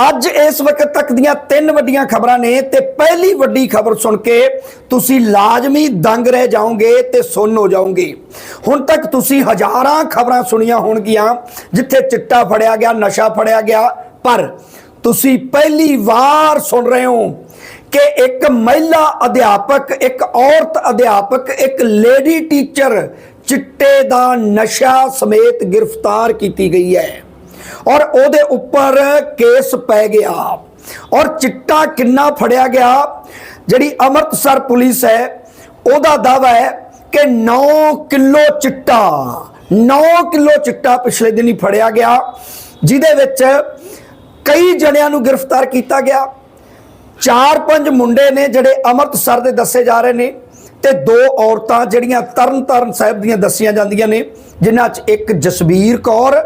ਅੱਜ ਇਸ ਵਕਤ ਤੱਕ ਦੀਆਂ ਤਿੰਨ ਵੱਡੀਆਂ ਖਬਰਾਂ ਨੇ ਤੇ ਪਹਿਲੀ ਵੱਡੀ ਖਬਰ ਸੁਣ ਕੇ ਤੁਸੀਂ ਲਾਜ਼ਮੀ ਦੰਗ ਰਹਿ ਜਾਓਗੇ ਤੇ ਸੁੰਨ ਹੋ ਜਾਓਗੇ। ਹੁਣ ਤੱਕ ਤੁਸੀਂ ਹਜ਼ਾਰਾਂ ਖਬਰਾਂ ਸੁਣੀਆਂ ਹੋਣਗੀਆਂ, ਜਿੱਥੇ ਚਿੱਟਾ ਫੜਿਆ ਗਿਆ, ਨਸ਼ਾ ਫੜਿਆ ਗਿਆ, ਪਰ ਤੁਸੀਂ ਪਹਿਲੀ ਵਾਰ ਸੁਣ ਰਹੇ ਹੋ ਕਿ ਇੱਕ ਮਹਿਲਾ ਅਧਿਆਪਕ, ਇੱਕ ਔਰਤ ਅਧਿਆਪਕ, ਇੱਕ ਲੇਡੀ ਟੀਚਰ ਚਿੱਟੇ ਦਾ ਨਸ਼ਾ ਸਮੇਤ ਗ੍ਰਿਫਤਾਰ ਕੀਤੀ ਗਈ ਹੈ। ਔਰ ਉਹਦੇ ਉੱਪਰ ਕੇਸ ਪੈ ਗਿਆ। ਔਰ ਚਿੱਟਾ ਕਿੰਨਾ ਫੜਿਆ ਗਿਆ, ਜਿਹੜੀ ਅੰਮ੍ਰਿਤਸਰ ਪੁਲਿਸ ਹੈ, ਉਹਦਾ ਦਾਵਾ ਹੈ ਕਿ 9 ਕਿਲੋ ਚਿੱਟਾ 9 ਕਿਲੋ ਚਿੱਟਾ ਪਿਛਲੇ ਦਿਨ ਹੀ ਫੜਿਆ ਗਿਆ, ਜਿਹਦੇ ਵਿੱਚ ਕਈ ਜਣਿਆਂ ਨੂੰ ਗ੍ਰਿਫਤਾਰ ਕੀਤਾ ਗਿਆ। ਚਾਰ ਪੰਜ ਮੁੰਡੇ ਨੇ ਜਿਹੜੇ ਅੰਮ੍ਰਿਤਸਰ ਦੇ ਦੱਸੇ ਜਾ ਰਹੇ ਨੇ ਤੇ ਦੋ ਔਰਤਾਂ ਜਿਹੜੀਆਂ ਤਰਨਤਾਰਨ ਸਾਹਿਬ ਦੀਆਂ ਦੱਸੀਆਂ ਜਾਂਦੀਆਂ ਨੇ, ਜਿਨ੍ਹਾਂ 'ਚ ਇੱਕ ਜਸਬੀਰ ਕੌਰ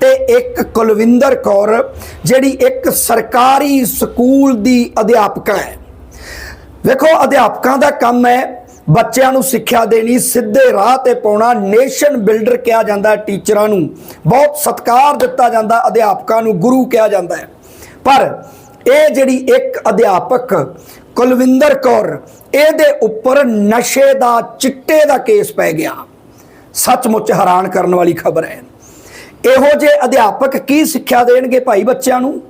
ਤੇ ਇੱਕ ਕੁਲਵਿੰਦਰ ਕੌਰ, ਜਿਹੜੀ ਇੱਕ ਸਰਕਾਰੀ ਸਕੂਲ ਦੀ ਅਧਿਆਪਕਾ ਹੈ। ਵੇਖੋ, ਅਧਿਆਪਕਾਂ ਦਾ ਕੰਮ ਹੈ ਬੱਚਿਆਂ ਨੂੰ ਸਿੱਖਿਆ ਦੇਣੀ, ਸਿੱਧੇ ਰਾਹ ਤੇ ਪਾਉਣਾ ਨੇਸ਼ਨ ਬਿਲਡਰ ਕਿਹਾ ਜਾਂਦਾ ਟੀਚਰਾਂ ਨੂੰ। ਬਹੁਤ ਸਤਿਕਾਰ ਦਿੱਤਾ ਜਾਂਦਾ ਅਧਿਆਪਕਾਂ ਨੂੰ, ਗੁਰੂ ਕਿਹਾ ਜਾਂਦਾ ਹੈ। ਪਰ ਇਹ ਜਿਹੜੀ ਇੱਕ ਅਧਿਆਪਕ ਕੁਲਵਿੰਦਰ ਕੌਰ, ਇਹਦੇ ਉੱਪਰ ਨਸ਼ੇ ਦਾ, ਚਿੱਟੇ ਦਾ ਕੇਸ ਪੈ ਗਿਆ। ਸੱਚਮੁੱਚ ਹੈਰਾਨ ਕਰਨ ਵਾਲੀ ਖਬਰ ਹੈ। ਇਹੋ ਜਿਹੇ ਅਧਿਆਪਕ ਕੀ ਸਿੱਖਿਆ ਦੇਣਗੇ ਭਾਈ ਬੱਚਿਆਂ ਨੂੰ?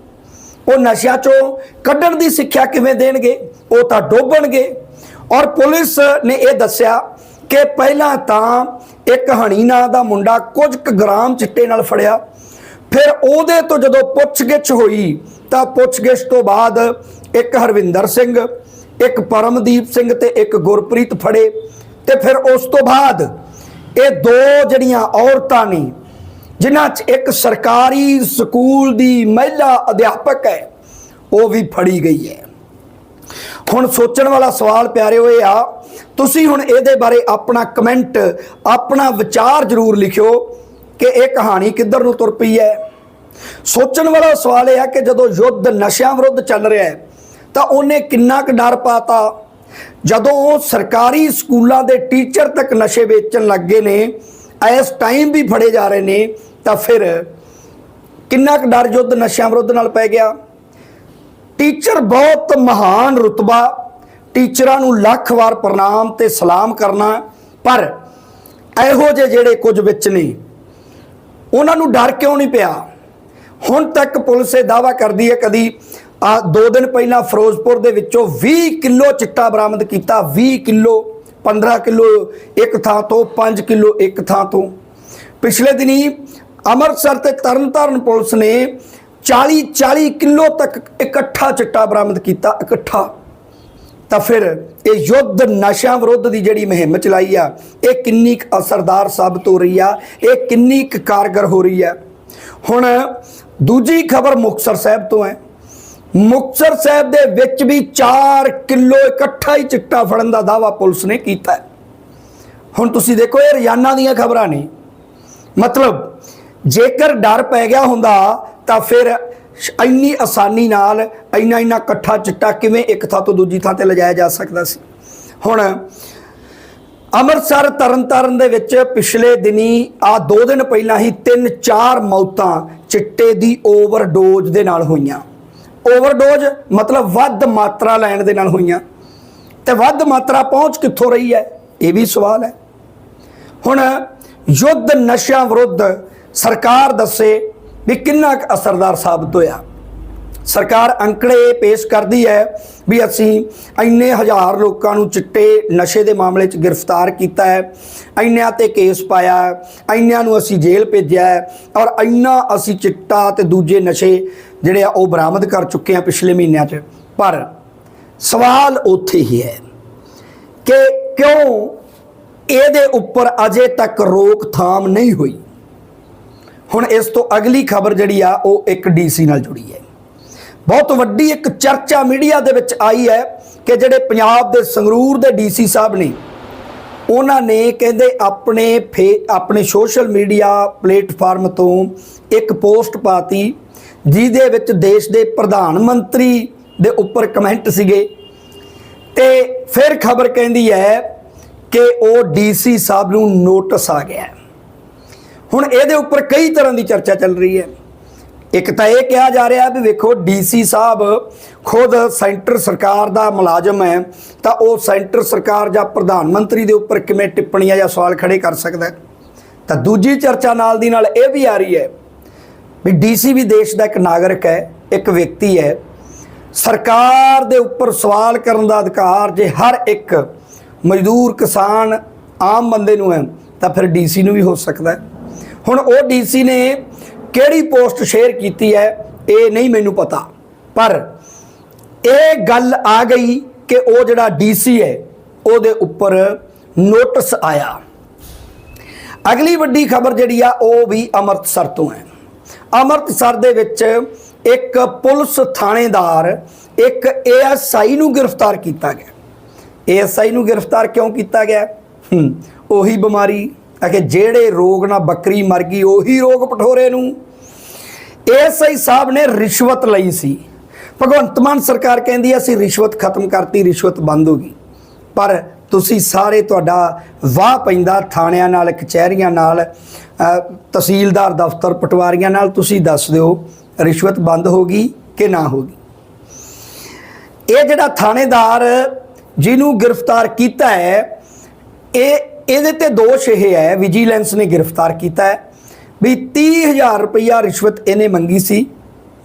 ਉਹ ਨਸ਼ਿਆਂ ਚੋਂ ਕੱਢਣ ਦੀ ਸਿੱਖਿਆ ਕਿਵੇਂ ਦੇਣਗੇ? ਉਹ ਤਾਂ ਡੋਬਣਗੇ। ਔਰ ਪੁਲਿਸ ਨੇ ਇਹ ਦੱਸਿਆ ਕਿ ਪਹਿਲਾਂ ਤਾਂ ਇੱਕ ਹਣੀ ਨਾਂ ਦਾ ਮੁੰਡਾ ਕੁਝ ਕੁ ਗ੍ਰਾਮ ਚਿੱਟੇ ਨਾਲ ਫੜਿਆ। ਫਿਰ ਉਹਦੇ ਤੋਂ ਜਦੋਂ ਪੁੱਛਗਿੱਛ ਹੋਈ, ਤਾਂ ਪੁੱਛਗਿੱਛ ਤੋਂ ਬਾਅਦ ਇੱਕ ਹਰਵਿੰਦਰ ਸਿੰਘ, ਇੱਕ ਪਰਮਦੀਪ ਸਿੰਘ ਤੇ ਇੱਕ ਗੁਰਪ੍ਰੀਤ ਫੜੇ। ਤੇ ਫਿਰ ਉਸ ਤੋਂ ਬਾਅਦ ਇਹ ਦੋ ਜਿਹੜੀਆਂ ਔਰਤਾਂ ਨੇ ਜਿਨ੍ਹਾਂ 'ਚ ਇੱਕ ਸਰਕਾਰੀ ਸਕੂਲ ਦੀ ਮਹਿਲਾ ਅਧਿਆਪਕ ਹੈ, ਉਹ ਵੀ ਫੜੀ ਗਈ ਹੈ। ਹੁਣ ਸੋਚਣ ਵਾਲਾ ਸਵਾਲ ਪਿਆਰਿਓ ਇਹ ਆ, ਤੁਸੀਂ ਹੁਣ ਇਹਦੇ ਬਾਰੇ ਆਪਣਾ ਕਮੈਂਟ, ਆਪਣਾ ਵਿਚਾਰ ਜ਼ਰੂਰ ਲਿਖਿਓ ਕਿ ਇਹ ਕਹਾਣੀ ਕਿੱਧਰ ਨੂੰ ਤੁਰ ਪਈ ਹੈ। ਸੋਚਣ ਵਾਲਾ ਸਵਾਲ ਇਹ ਆ ਕਿ ਜਦੋਂ ਯੁੱਧ ਨਸ਼ਿਆਂ ਵਿਰੁੱਧ ਚੱਲ ਰਿਹਾ ਹੈ, ਤਾਂ ਉਹਨੇ ਕਿੰਨਾ ਕੁ ਡਰ ਪਾਤਾ? ਜਦੋਂ ਉਹ ਸਰਕਾਰੀ ਸਕੂਲਾਂ ਦੇ ਟੀਚਰ ਤੱਕ ਨਸ਼ੇ ਵੇਚਣ ਲੱਗੇ ਨੇ, ਇਸ ਟਾਈਮ ਵੀ ਫੜੇ ਜਾ ਰਹੇ ਨੇ ਤਾਂ ਫਿਰ ਕਿੰਨਾ ਕੁ ਡਰ ਯੁੱਧ ਨਸ਼ਿਆਂ ਵਿਰੁੱਧ ਨਾਲ ਪੈ ਗਿਆ। ਟੀਚਰ ਬਹੁਤ ਮਹਾਨ ਰੁਤਬਾ, ਟੀਚਰਾਂ ਨੂੰ ਲੱਖ ਵਾਰ ਪ੍ਰਣਾਮ ਤੇ ਸਲਾਮ ਕਰਨਾ, ਪਰ ਇਹੋ ਜਿਹੇ ਜਿਹੜੇ ਕੁਝ ਵਿੱਚ ਨੇ, ਉਹਨਾਂ ਨੂੰ ਡਰ ਕਿਉਂ ਨਹੀਂ ਪਿਆ? ਹੁਣ ਤੱਕ ਪੁਲਿਸ ਇਹ ਦਾਵਾ ਕਰਦੀ ਹੈ ਕਦੀ, ਆ ਦੋ ਦਿਨ ਪਹਿਲਾਂ ਫਿਰੋਜ਼ਪੁਰ ਦੇ ਵਿੱਚੋਂ 20 ਕਿਲੋ ਚਿੱਟਾ ਬਰਾਮਦ ਕੀਤਾ 20 ਕਿਲੋ 15 ਕਿਲੋ ਇੱਕ ਥਾਂ ਤੋਂ 5 ਕਿਲੋ ਇੱਕ ਥਾਂ ਤੋਂ। ਪਿਛਲੇ ਦਿਨੀ ਅੰਮ੍ਰਿਤਸਰ ਤੇ ਤਰਨਤਾਰਨ ਪੁਲਿਸ ਨੇ 40 40 ਕਿਲੋ ਤੱਕ ਇਕੱਠਾ ਚਿੱਟਾ ਬਰਾਮਦ ਕੀਤਾ, ਇਕੱਠਾ। ਤਾਂ ਫਿਰ ਇਹ ਯੁੱਧ ਨਸ਼ਿਆਂ ਵਿਰੁੱਧ ਦੀ ਜਿਹੜੀ ਮੁਹਿੰਮ ਚਲਾਈ ਆ, ਇਹ ਕਿੰਨੀ ਕੁ ਅਸਰਦਾਰ ਸਾਬਤ ਹੋ ਰਹੀ ਆ, ਇਹ ਕਿੰਨੀ ਕੁ ਕਾਰਗਰ ਹੋ ਰਹੀ ਆ। ਹੁਣ ਦੂਜੀ ਖਬਰ ਮੁਕਤਸਰ ਸਾਹਿਬ ਤੋਂ ਹੈ। ਮੁਕਤਸਰ ਸਾਹਿਬ ਦੇ ਵਿੱਚ ਵੀ 4 ਕਿਲੋ ਇਕੱਠਾ ਹੀ ਚਿੱਟਾ ਫੜਨ ਦਾ ਦਾਵਾ ਪੁਲਿਸ ਨੇ ਕੀਤਾ। ਹੁਣ ਤੁਸੀਂ ਦੇਖੋ, ਇਹ ਰੋਜ਼ਾਨਾ ਦੀਆਂ ਖਬਰਾਂ ਨੇ। ਮਤਲਬ ਜੇਕਰ ਡਰ ਪੈ ਗਿਆ ਹੁੰਦਾ, ਤਾਂ ਫਿਰ ਇੰਨੀ ਆਸਾਨੀ ਨਾਲ ਇੰਨਾ ਇੰਨਾ ਇਕੱਠਾ ਚਿੱਟਾ ਕਿਵੇਂ ਇੱਕ ਥਾਂ ਤੋਂ ਦੂਜੀ ਥਾਂ ਤੇ ਲਿਜਾਇਆ ਜਾ ਸਕਦਾ ਸੀ? ਹੁਣ ਅੰਮ੍ਰਿਤਸਰ ਤਰਨਤਾਰਨ ਦੇ ਵਿੱਚ ਪਿਛਲੇ ਦਿਨੀ, ਆ ਦੋ ਦਿਨ ਪਹਿਲਾਂ ਹੀ ਤਿੰਨ ਚਾਰ ਮੌਤਾਂ ਚਿੱਟੇ ਦੀ ਓਵਰਡੋਜ਼ ਦੇ ਨਾਲ ਹੋਈਆਂ। ਓਵਰਡੋਜ਼ ਮਤਲਬ ਵੱਧ ਮਾਤਰਾ ਲੈਣ ਦੇ ਨਾਲ ਹੋਈਆਂ। ਤੇ ਵੱਧ ਮਾਤਰਾ ਪਹੁੰਚ ਕਿੱਥੋਂ ਰਹੀ ਹੈ? ਇਹ ਵੀ ਸਵਾਲ ਹੈ। ਹੁਣ ਯੁੱਧ ਨਸ਼ਿਆਂ ਵਿਰੁੱਧ ਸਰਕਾਰ ਦੱਸੇ ਵੀ ਕਿੰਨਾ ਕੁ ਅਸਰਦਾਰ ਸਾਬਤ ਹੋਇਆ। ਸਰਕਾਰ ਅੰਕੜੇ ਪੇਸ਼ ਕਰਦੀ ਹੈ ਵੀ ਅਸੀਂ ਇੰਨੇ ਹਜ਼ਾਰ ਲੋਕਾਂ ਨੂੰ ਚਿੱਟੇ ਨਸ਼ੇ ਦੇ ਮਾਮਲੇ 'ਚ ਗ੍ਰਿਫਤਾਰ ਕੀਤਾ ਹੈ, ਇੰਨਿਆਂ ਤੇ ਕੇਸ ਪਾਇਆ ਹੈ ਇੰਨਿਆਂ ਨੂੰ ਅਸੀਂ ਜੇਲ੍ਹ ਭੇਜਿਆ ਹੈ ਔਰ ਇੰਨਾ ਅਸੀਂ ਚਿੱਟਾ ਤੇ ਦੂਜੇ ਨਸ਼ੇ ਜਿਹੜੇ ਆ ਉਹ ਬਰਾਮਦ ਕਰ ਚੁੱਕੇ ਆ ਪਿਛਲੇ ਮਹੀਨਿਆਂ 'ਚ। ਪਰ ਸਵਾਲ ਉੱਥੇ ਹੀ ਹੈ ਕਿ ਕਿਉਂ ਇਹਦੇ ਉੱਪਰ ਅਜੇ ਤੱਕ ਰੋਕਥਾਮ ਨਹੀਂ ਹੋਈ? ਹੁਣ ਇਸ ਤੋਂ ਅਗਲੀ ਖਬਰ ਜਿਹੜੀ ਆ, ਉਹ ਇੱਕ ਡੀਸੀ ਨਾਲ ਜੁੜੀ ਹੈ। ਬਹੁਤ ਵੱਡੀ ਇੱਕ ਚਰਚਾ ਮੀਡੀਆ ਦੇ ਵਿੱਚ ਆਈ ਹੈ ਕਿ ਜਿਹੜੇ ਪੰਜਾਬ ਦੇ ਸੰਗਰੂਰ ਦੇ ਡੀਸੀ ਸਾਹਿਬ ਨੇ, ਉਹਨਾਂ ਨੇ ਕਹਿੰਦੇ ਆਪਣੇ ਫੇ, ਆਪਣੇ ਸੋਸ਼ਲ ਮੀਡੀਆ ਪਲੇਟਫਾਰਮ ਤੋਂ ਇੱਕ ਪੋਸਟ ਪਾਤੀ, ਜਿਹਦੇ ਵਿੱਚ ਦੇਸ਼ ਦੇ ਪ੍ਰਧਾਨ ਮੰਤਰੀ ਦੇ ਉੱਪਰ ਕਮੈਂਟ ਸੀਗੇ। ਤੇ ਫਿਰ ਖਬਰ ਕਹਿੰਦੀ ਹੈ ਕਿ ਉਹ ਡੀਸੀ ਸਾਹਿਬ ਨੂੰ ਨੋਟਿਸ ਆ ਗਿਆ। ਹੁਣ ਇਹਦੇ ਉੱਪਰ ਕਈ ਤਰ੍ਹਾਂ ਦੀ ਚਰਚਾ ਚੱਲ ਰਹੀ ਹੈ। ਇੱਕ ਤਾਂ ਇਹ ਕਿਹਾ ਜਾ ਰਿਹਾ ਵੀ ਵੇਖੋ ਡੀਸੀ ਸਾਹਿਬ ਖੁਦ ਸੈਂਟਰ ਸਰਕਾਰ ਦਾ ਮੁਲਾਜ਼ਮ ਹੈ, ਤਾਂ ਉਹ ਸੈਂਟਰ ਸਰਕਾਰ ਜਾਂ ਪ੍ਰਧਾਨ ਮੰਤਰੀ ਦੇ ਉੱਪਰ ਕਿਵੇਂ ਟਿੱਪਣੀਆਂ ਜਾਂ ਸਵਾਲ ਖੜੇ ਕਰ ਸਕਦਾ ਤਾਂ ਦੂਜੀ ਚਰਚਾ ਨਾਲ ਦੀ ਨਾਲ ਇਹ ਵੀ ਆ ਰਹੀ ਹੈ ਵੀ ਡੀਸੀ ਵੀ ਦੇਸ਼ ਦਾ ਇੱਕ ਨਾਗਰਿਕ ਹੈ, ਇੱਕ ਵਿਅਕਤੀ ਹੈ। ਸਰਕਾਰ ਦੇ ਉੱਪਰ ਸਵਾਲ ਕਰਨ ਦਾ ਅਧਿਕਾਰ ਜੇ ਹਰ ਇੱਕ ਮਜ਼ਦੂਰ ਕਿਸਾਨ ਆਮ ਬੰਦੇ ਨੂੰ ਹੈ, ਤਾਂ ਫਿਰ ਡੀਸੀ ਨੂੰ ਵੀ ਹੋ ਸਕਦਾ ਹੈ। ਹੁਣ ਉਹ ਡੀਸੀ ਨੇ ਕਿਹੜੀ ਪੋਸਟ ਸ਼ੇਅਰ ਕੀਤੀ ਹੈ, ਇਹ ਨਹੀਂ ਮੈਨੂੰ ਪਤਾ। ਪਰ ਇਹ ਗੱਲ ਆ ਗਈ ਕਿ ਉਹ ਜਿਹੜਾ ਡੀਸੀ ਹੈ, ਉਹਦੇ ਉੱਪਰ ਨੋਟਿਸ ਆਇਆ। ਅਗਲੀ ਵੱਡੀ ਖਬਰ ਜਿਹੜੀ ਆ, ਉਹ ਵੀ ਅੰਮ੍ਰਿਤਸਰ ਤੋਂ ਹੈ। ਅੰਮ੍ਰਿਤਸਰ ਦੇ ਵਿੱਚ ਇੱਕ ਪੁਲਿਸ ਥਾਣੇਦਾਰ ਇੱਕ ਏਐਸਆਈ ਨੂੰ ਗ੍ਰਿਫਤਾਰ ਕੀਤਾ ਗਿਆ। ਏਐਸਆਈ ਨੂੰ ਗ੍ਰਿਫਤਾਰ ਕਿਉਂ ਕੀਤਾ ਗਿਆ? ਉਹੀ ਬਿਮਾਰੀ ਕਿ ਜਿਹੜੇ ਰੋਗ ਨਾਲ ਬੱਕਰੀ ਮਰ ਗਈ, ਉਹੀ ਰੋਗ ਪਠੋਰੇ ਨੂੰ। ਏਐਸਆਈ ਸਾਹਿਬ ਨੇ ਰਿਸ਼ਵਤ ਲਈ ਸੀ। ਭਗਵੰਤ ਮਾਨ ਸਰਕਾਰ ਕਹਿੰਦੀ ਅਸੀਂ ਰਿਸ਼ਵਤ ਖਤਮ ਕਰਤੀ, ਰਿਸ਼ਵਤ ਬੰਦ ਹੋ ਗਈ। ਪਰ ਤੁਸੀਂ ਸਾਰੇ ਤੁਹਾਡਾ ਵਾਹ ਪੈਂਦਾ ਥਾਣਿਆਂ ਨਾਲ, ਕਚਹਿਰੀਆਂ ਨਾਲ ਤਹਿਸੀਲਦਾਰ ਦਫ਼ਤਰ ਪਟਵਾਰੀਆਂ ਨਾਲ, ਤੁਸੀਂ ਦੱਸ ਦਿਓ, ਰਿਸ਼ਵਤ ਬੰਦ ਹੋ ਗਈ ਕਿ ਨਾ ਹੋ ਗਈ? ਇਹ ਜਿਹੜਾ ਥਾਣੇਦਾਰ ਜਿਹਨੂੰ ਗ੍ਰਿਫਤਾਰ ਕੀਤਾ ਹੈ, ਇਹ ਇਹਦੇ ਤੇ ਦੋਸ਼ ਇਹ ਹੈ ਵਿਜੀਲੈਂਸ ਨੇ ਗ੍ਰਿਫਤਾਰ ਕੀਤਾ ਹੈ ਵੀ 30000 ਰੁਪਇਆ ਰਿਸ਼ਵਤ ਇਹਨੇ ਮੰਗੀ ਸੀ।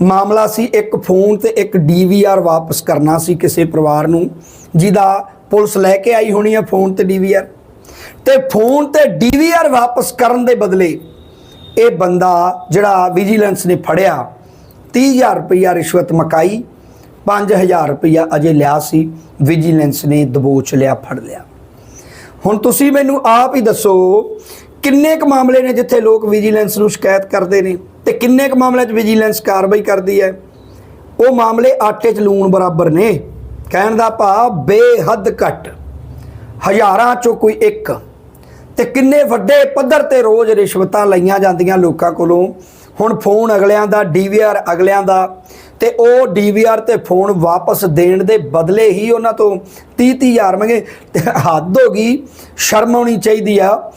ਮਾਮਲਾ ਸੀ ਇੱਕ ਫੋਨ ਤੇ ਇੱਕ ਡੀਵੀਆਰ ਵਾਪਸ ਕਰਨਾ ਸੀ ਕਿਸੇ ਪਰਿਵਾਰ ਨੂੰ, ਜਿਹਦਾ ਪੁਲਿਸ ਲੈ ਕੇ ਆਈ ਹੋਣੀ ਹੈ ਫੋਨ ਤੇ ਡੀਵੀਆਰ ਤੇ ਫੋਨ ਤੇ ਡੀਵੀਆਰ ਵਾਪਸ ਕਰਨ ਦੇ ਬਦਲੇ ਇਹ ਬੰਦਾ ਜਿਹੜਾ ਵਿਜੀਲੈਂਸ ਨੇ ਫੜਿਆ 30000 ਰੁਪਇਆ ਰਿਸ਼ਵਤ ਮਕਾਈ 5000 ਰੁਪਇਆ ਅਜੇ ਲਿਆ ਸੀ ਵਿਜੀਲੈਂਸ ਨੇ ਦਬੋਚ ਲਿਆ, ਫੜ ਲਿਆ। ਹੁਣ ਤੁਸੀਂ ਮੈਨੂੰ ਆਪ ਹੀ ਦੱਸੋ, ਕਿੰਨੇ ਕੁ ਮਾਮਲੇ ਨੇ ਜਿੱਥੇ ਲੋਕ ਵਿਜੀਲੈਂਸ ਨੂੰ ਸ਼ਿਕਾਇਤ ਕਰਦੇ ਨੇ ਤੇ ਕਿੰਨੇ ਕੁ ਮਾਮਲਿਆਂ 'ਚ ਵਿਜੀਲੈਂਸ ਕਾਰਵਾਈ ਕਰਦੀ ਹੈ? ਉਹ ਮਾਮਲੇ ਆਟੇ 'ਚ ਲੂਣ ਬਰਾਬਰ ਨੇ। ਕਹਿਣ ਦਾ ਭਾਵ ਬੇਹੱਦ ਘੱਟ। ਹਜ਼ਾਰਾਂ 'ਚੋਂ ਕੋਈ ਇੱਕ। ਤੇ ਕਿੰਨੇ ਵੱਡੇ ਪੱਧਰ ਤੇ ਰੋਜ਼ ਰਿਸ਼ਵਤਾਂ ਲਈਆਂ ਜਾਂਦੀਆਂ ਲੋਕਾਂ ਕੋਲੋਂ? ਹੁਣ ਫੋਨ ਅਗਲਿਆਂ ਦਾ ਡੀਵੀਆਰ ਅਗਲਿਆਂ ਦਾ। ਤੇ ਉਹ ਡੀਵੀਆਰ ਤੇ ਫੋਨ ਵਾਪਸ ਦੇਣ ਦੇ ਬਦਲੇ ਹੀ ਉਹਨਾਂ ਤੋਂ 30 ਹਜ਼ਾਰ ਮੰਗੇ। ਤੇ ਹੱਦ ਹੋ ਗਈ, ਸ਼ਰਮ ਆਉਣੀ ਚਾਹੀਦੀ ਆ।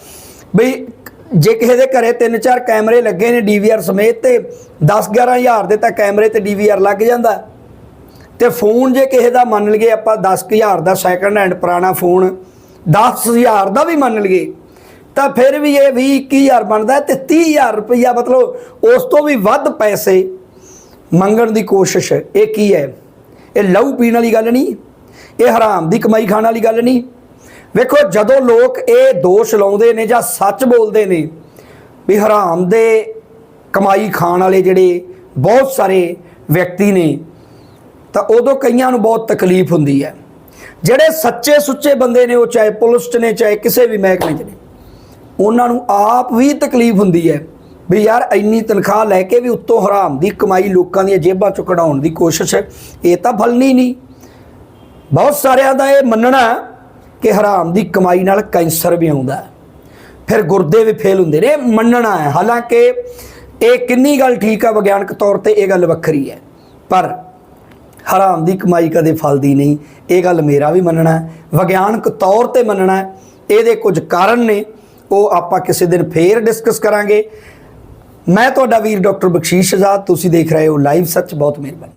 ਬਈ, ਜੇ ਕਿਸੇ ਦੇ ਘਰੇ ਤਿੰਨ ਚਾਰ ਕੈਮਰੇ ਲੱਗੇ ਨੇ ਡੀਵੀਆਰ ਸਮੇਤ ਤੇ 10 11000 ਦੇ ਤਾਂ ਕੈਮਰੇ ਤੇ ਡੀਵੀਆਰ ਲੱਗ ਜਾਂਦਾ। ਤੇ ਫੋਨ ਜੇ ਕਿਸੇ ਦਾ ਮੰਨ ਲਈਏ ਆਪਾਂ 10000 ਦਾ ਸੈਕੰਡ ਹੈਂਡ ਪੁਰਾਣਾ ਫੋਨ 10000 ਦਾ ਵੀ ਮੰਨ ਲਈਏ। ਤਾਂ ਫਿਰ ਵੀ ਇਹ 20 21000 ਬਣਦਾ ਹੈ ਤੇ 30000 ਰੁਪਈਆ ਮਤਲਬ ਉਸ ਤੋਂ ਵੀ ਵੱਧ ਪੈਸੇ ਮੰਗਣ ਦੀ ਕੋਸ਼ਿਸ਼ ਇਹ ਕੀ ਹੈ? ਇਹ ਲਹੂ ਪੀਣ ਵਾਲੀ ਗੱਲ ਨਹੀਂ, ਇਹ ਹਰਾਮ ਦੀ ਕਮਾਈ ਖਾਣ ਵਾਲੀ ਗੱਲ ਨਹੀਂ। ਵੇਖੋ, ਜਦੋਂ ਲੋਕ ਇਹ ਦੋਸ਼ ਲਾਉਂਦੇ ਨੇ ਜਾਂ ਸੱਚ ਬੋਲਦੇ ਨੇ ਵੀ ਹਰਾਮ ਦੇ ਕਮਾਈ ਖਾਣ ਵਾਲੇ ਜਿਹੜੇ ਬਹੁਤ ਸਾਰੇ ਵਿਅਕਤੀ ਨੇ, ਤਾਂ ਉਦੋਂ ਕਈਆਂ ਨੂੰ ਬਹੁਤ ਤਕਲੀਫ ਹੁੰਦੀ ਹੈ। ਜਿਹੜੇ ਸੱਚੇ ਸੁੱਚੇ ਬੰਦੇ ਨੇ, ਉਹ ਚਾਹੇ ਪੁਲਿਸ 'ਚ ਨੇ, ਚਾਹੇ ਕਿਸੇ ਵੀ ਮਹਿਕਮੇ 'ਚ ਨੇ ਉਹਨਾਂ ਨੂੰ ਆਪ ਵੀ ਤਕਲੀਫ ਹੁੰਦੀ ਹੈ ਵੀ ਯਾਰ ਇੰਨੀ ਤਨਖਾਹ ਲੈ ਕੇ ਵੀ ਉੱਤੋਂ ਹਰਾਮ ਦੀ ਕਮਾਈ ਲੋਕਾਂ ਦੀਆਂ ਜੇਬਾਂ 'ਚੋਂ ਕਢਾਉਣ ਦੀ ਕੋਸ਼ਿਸ਼ ਹੈ, ਇਹ ਤਾਂ ਫਲਣੀ ਨਹੀਂ। ਬਹੁਤ ਸਾਰਿਆਂ ਦਾ ਇਹ ਮੰਨਣਾ ਕਿ ਹਰਾਮ ਦੀ ਕਮਾਈ ਨਾਲ ਕੈਂਸਰ ਵੀ ਆਉਂਦਾ ਫਿਰ ਗੁਰਦੇ ਵੀ ਫੇਲ ਹੁੰਦੇ ਨੇ, ਇਹ ਮੰਨਣਾ ਹੈ। ਹਾਲਾਂਕਿ ਇਹ ਕਿੰਨੀ ਗੱਲ ਠੀਕ ਆ, ਵਿਗਿਆਨਕ ਤੌਰ ਤੇ ਇਹ ਗੱਲ ਵੱਖਰੀ ਹੈ। ਪਰ ਹਰਾਮ ਦੀ ਕਮਾਈ ਕਦੇ ਫਲਦੀ ਨਹੀਂ, ਇਹ ਗੱਲ ਮੇਰਾ ਵੀ ਮੰਨਣਾ ਹੈ। ਵਿਗਿਆਨਕ ਤੌਰ ਤੇ ਮੰਨਣਾ ਹੈ, ਇਹਦੇ ਕੁਝ ਕਾਰਨ ਨੇ। ਉਹ ਆਪਾਂ ਕਿਸੇ ਦਿਨ ਫੇਰ ਡਿਸਕਸ ਕਰਾਂਗੇ। ਮੈਂ ਤੁਹਾਡਾ ਵੀਰ ਡਾਕਟਰ ਬਖਸ਼ੀਸ਼ ਆਜ਼ਾਦ ਤੁਸੀਂ ਦੇਖ ਰਹੇ ਹੋ ਲਾਈਵ ਸੱਚ, ਬਹੁਤ ਮਿਹਰਬਾਨੀ।